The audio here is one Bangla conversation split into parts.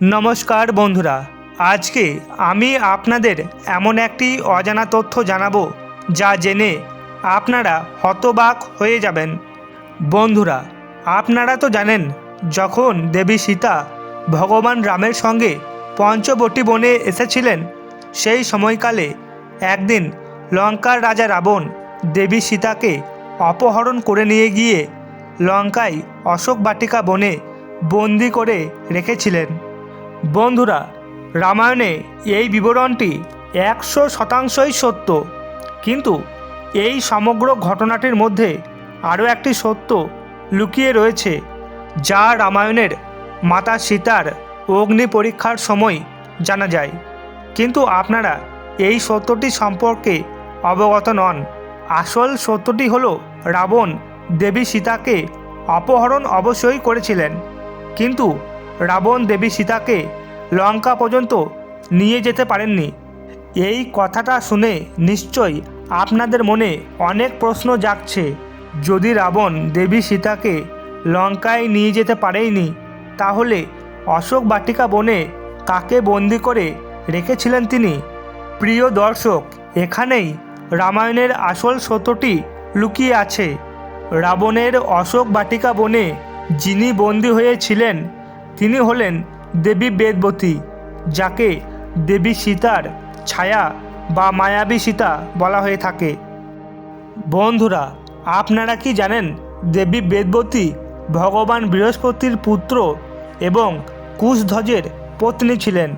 নমস্কার বন্ধুরা, আজকে আমি আপনাদের এমন একটি অজানা তথ্য জানাব যা জেনে আপনারা হতবাক হয়ে যাবেন। বন্ধুরা, আপনারা তো জানেন, যখন দেবী সীতা ভগবান রামের সঙ্গে পঞ্চবটী বনে এসেছিলেন, সেই সময়কালে একদিন লঙ্কার রাজা রাবণ দেবী সীতাকে অপহরণ করে নিয়ে গিয়ে লঙ্কায় অশোক বাটিকা বনে বন্দি করে রেখেছিলেন। বন্ধুরা, রামায়ণে এই বিবরণটি একশো শতাংশই সত্য। কিন্তু এই সমগ্র ঘটনাটির মধ্যে আরও একটি সত্য লুকিয়ে রয়েছে, যা রামায়ণের মাতা সীতার অগ্নি পরীক্ষার সময় জানা যায়। কিন্তু আপনারা এই সত্যটি সম্পর্কে অবগত নন। আসল সত্যটি হলো, রাবণ দেবী সীতাকে অপহরণ অবশ্যই করেছিলেন। কিন্তু রাবণ দেবী সীতাকে লঙ্কা পর্যন্ত নিয়ে যেতে পারেননি। এই কথাটা শুনে নিশ্চয়ই আপনাদের মনে অনেক প্রশ্ন জাগছে। যদি রাবণ দেবী সীতাকে লঙ্কায় নিয়ে যেতে পারেইনি, তাহলে অশোক বাটিকা বনে কাকে বন্দি করে রেখেছিলেন তিনি? প্রিয় দর্শক, এখানেই রামায়ণের আসল সত্যটি লুকিয়ে আছে। রাবণের অশোক বাটিকা বনে যিনি বন্দী হয়েছিলেন তিনি হলেন দেবী বেদবতী, যাকে দেবী সীতার ছায়া বা মায়াবী সীতা বলা হয়ে থাকে। বন্ধুরা, আপনারা কি জানেন দেবী বেদবতী ভগবান বৃহস্পতির পুত্র এবং কুশধ্বজের পত্নী ছিলেন?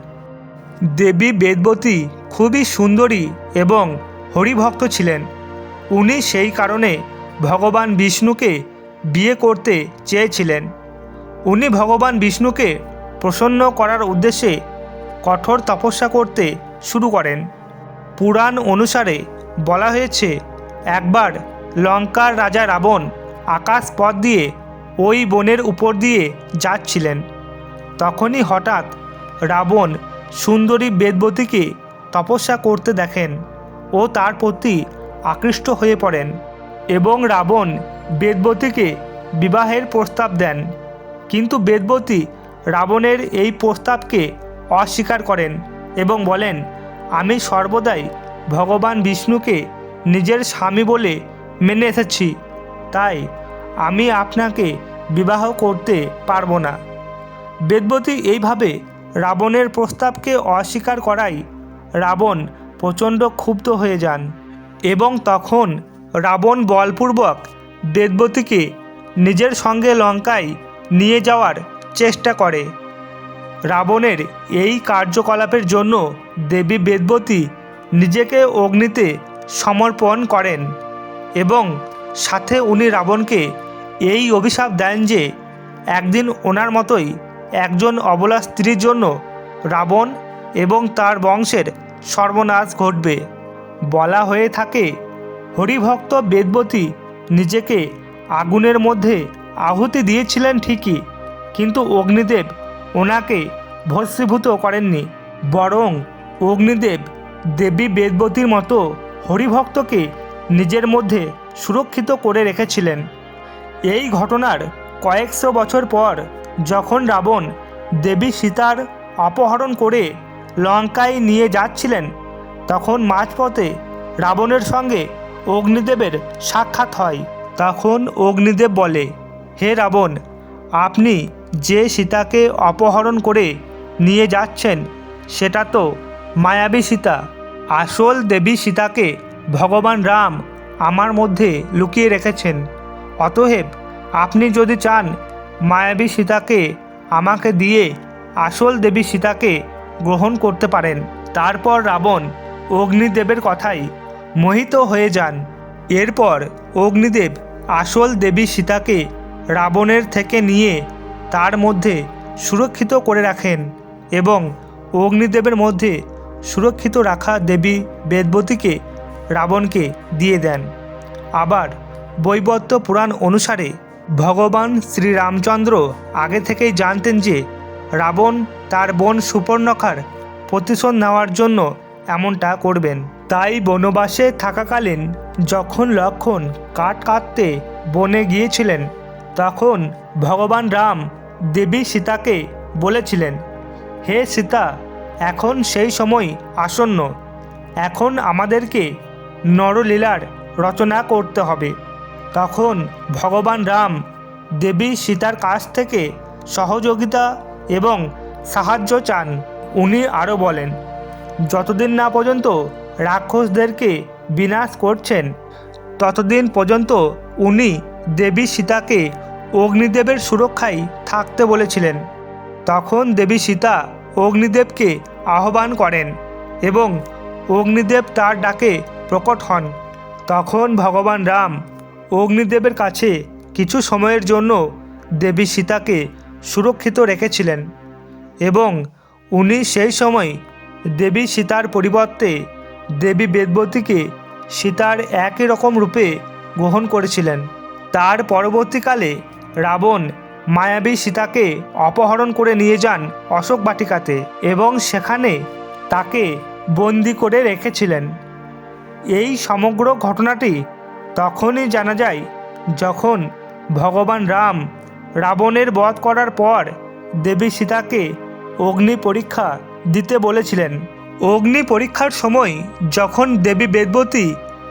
দেবী বেদবতী খুবই সুন্দরী এবং হরিভক্ত ছিলেন। উনি সেই কারণে ভগবান বিষ্ণুকে বিয়ে করতে চেয়েছিলেন। উনি ভগবান বিষ্ণুকে প্রসন্ন করার উদ্দেশ্যে কঠোর তপস্যা করতে শুরু করেন। পুরাণ অনুসারে বলা হয়েছে, একবার লঙ্কার রাজা রাবণ আকাশ পথ দিয়ে ওই বনের উপর দিয়ে যাচ্ছিলেন। তখনই হঠাৎ রাবণ সুন্দরী বেদবতীকে তপস্যা করতে দেখেন ও তার প্রতি আকৃষ্ট হয়ে পড়েন এবং রাবণ বেদবতীকে বিবাহের প্রস্তাব দেন। কিন্তু বেদবতী রাবণের এই প্রস্তাবকে অস্বীকার করেন এবং বলেন, আমি সর্বদাই ভগবান বিষ্ণুকে নিজের স্বামী বলে মেনে এসেছি। তাই আমি আপনাকে বিবাহ করতে পারব না। বেদবতী এইভাবে রাবণের প্রস্তাবকে অস্বীকার করাই রাবণ প্রচণ্ড ক্ষুব্ধ হয়ে যান এবং তখন রাবণ বলপূর্বক বেদবতীকে নিজের সঙ্গে লঙ্কায় নিয়ে যাওয়ার চেষ্টা করে। রাবণের এই কার্যকলাপের জন্য দেবী বেদবতী নিজেকে অগ্নিতে সমর্পণ করেন এবং সাথে উনি রাবণকে এই অভিশাপ দেন যে, একদিন ওনার মতোই একজন অবলা স্ত্রীর জন্য রাবণ এবং তার বংশের সর্বনাশ ঘটবে। বলা হয়ে থাকে, হরিভক্ত বেদবতী নিজেকে আগুনের মধ্যে আহুতি দিয়েছিলেন ঠিকই, কিন্তু অগ্নিদেব ওনাকে ভস্মীভূত করেননি, বরং অগ্নিদেব দেবী বেদবতীর মতো হরিভক্তকে নিজের মধ্যে সুরক্ষিত করে রেখেছিলেন। এই ঘটনার কয়েকশো বছর পর যখন রাবণ দেবী সীতার অপহরণ করে লঙ্কায় নিয়ে যাচ্ছিলেন, তখন মাঝপথে রাবণের সঙ্গে অগ্নিদেবের সাক্ষাৎ হয়। তখন অগ্নিদেব বলে হে রাবণ, আপনি যে সীতাকে অপহরণ করে নিয়ে যাচ্ছেন, সেটা তো মায়াবী সীতা। আসল দেবী সীতাকে ভগবান রাম আমার মধ্যে লুকিয়ে রেখেছেন। অতএব আপনি যদি চান মায়াবী সীতাকে আমাকে দিয়ে আসল দেবী সীতাকে গ্রহণ করতে পারেন, তারপর রাবণ অগ্নিদেবের কথাই মোহিত হয়ে যান। এরপর অগ্নিদেব আসল দেবী সীতাকে রাবণের থেকে নিয়ে তার মধ্যে সুরক্ষিত করে রাখেন এবং অগ্নিদেবের মধ্যে সুরক্ষিত রাখা দেবী বেদবতীকে রাবণকে দিয়ে দেন। আবার বৈবত্য পুরাণ অনুসারে ভগবান শ্রীরামচন্দ্র আগে থেকেই জানতেন যে রাবণ তার বোন সুপর্ণখার প্রতিশোধ নেওয়ার জন্য এমনটা করবেন। তাই বনবাসে থাকাকালীন যখন লক্ষণ কাঠ কাটতে বনে গিয়েছিলেন তখন ভগবান রাম দেবী সীতাকে বলেছিলেন, হে সীতা, এখন সেই সময় আসন্ন। এখন আমাদেরকে নরলীলার রচনা করতে হবে। তখন ভগবান রাম দেবী সীতার কাছ থেকে সহযোগিতা এবং সাহায্য চান। উনি আরও বলেন, যতদিন না পর্যন্ত রাক্ষসদেরকে বিনাশ করছেন, ততদিন পর্যন্ত উনি দেবী সীতাকে অগ্নিদেবের সুরক্ষায় থাকতে বলেছিলেন। তখন দেবী সীতা অগ্নিদেবকে আহ্বান করেন এবং অগ্নিদেব তার ডাকে প্রকট হন। তখন ভগবান রাম অগ্নিদেবের কাছে কিছু সময়ের জন্য দেবী সীতাকে সুরক্ষিত রেখেছিলেন এবং উনি সেই সময় দেবী সীতার পরিবর্তে দেবী বেদবতীকে সীতার একই রকম রূপে গ্রহণ করেছিলেন। তার পরবর্তীকালে রাবণ মায়াবী সীতাকে অপহরণ করে নিয়ে যান অশোক বাটিকাতে এবং সেখানে তাকে বন্দি করে রেখেছিলেন। এই সমগ্র ঘটনাটি তখনই জানা যায় যখন ভগবান রাম রাবণের বধ করার পর দেবী সীতাকে অগ্নি পরীক্ষা দিতে বলেছিলেন। অগ্নি পরীক্ষার সময় যখন দেবী বেদবতী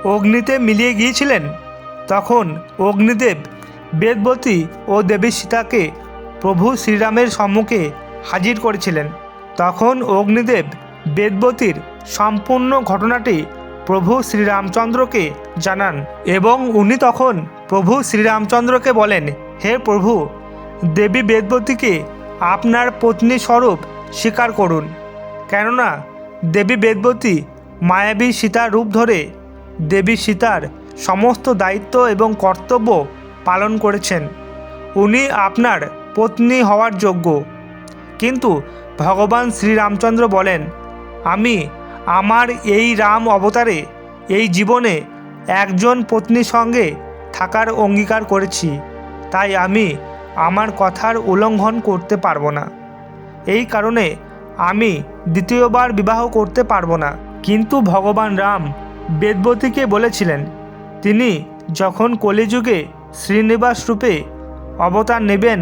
অগ্নিতে মিলিয়ে গিয়েছিলেন তখন অগ্নিদেব বেদবতী ও দেবী সীতাকে প্রভু শ্রীরামের সম্মুখে হাজির করেছিলেন। তখন অগ্নিদেব বেদবতীর সম্পূর্ণ ঘটনাটি প্রভু শ্রীরামচন্দ্রকে জানান এবং উনি তখন প্রভু শ্রীরামচন্দ্রকে বলেন, হে প্রভু, দেবী বেদবতীকে আপনার পত্নী স্বরূপ স্বীকার করুন। কেননা দেবী বেদবতী মায়াবী সীতার রূপ ধরে দেবী সীতার সমস্ত দায়িত্ব এবং কর্তব্য পালন করেছেন। উনি আপনার পত্নী হওয়ার যোগ্য। কিন্তু ভগবান শ্রীরামচন্দ্র বলেন, আমি আমার এই রাম অবতারে এই জীবনে একজন পত্নীর সঙ্গে থাকার অঙ্গীকার করেছি। তাই আমি আমার কথার উল্লঙ্ঘন করতে পারব না। এই কারণে আমি দ্বিতীয়বার বিবাহ করতে পারব না। কিন্তু ভগবান রাম বেদবতীকে বলেছিলেন তিনি যখন কলিযুগে শ্রীনিবাস রূপে অবতার নেবেন,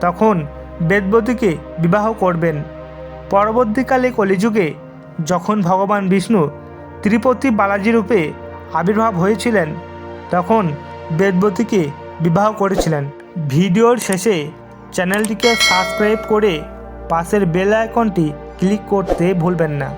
তখন বেদবতীকে বিবাহ করবেন। পরবর্তীকালে কলিযুগে যখন ভগবান বিষ্ণু ত্রিপতি বালাজি রূপে আবির্ভাব হয়েছিলেন, তখন বেদবতীকে বিবাহ করেছিলেন। ভিডিওর শেষে চ্যানেলটিকে সাবস্ক্রাইব করে পাশের বেল আইকনটি ক্লিক করতে ভুলবেন না।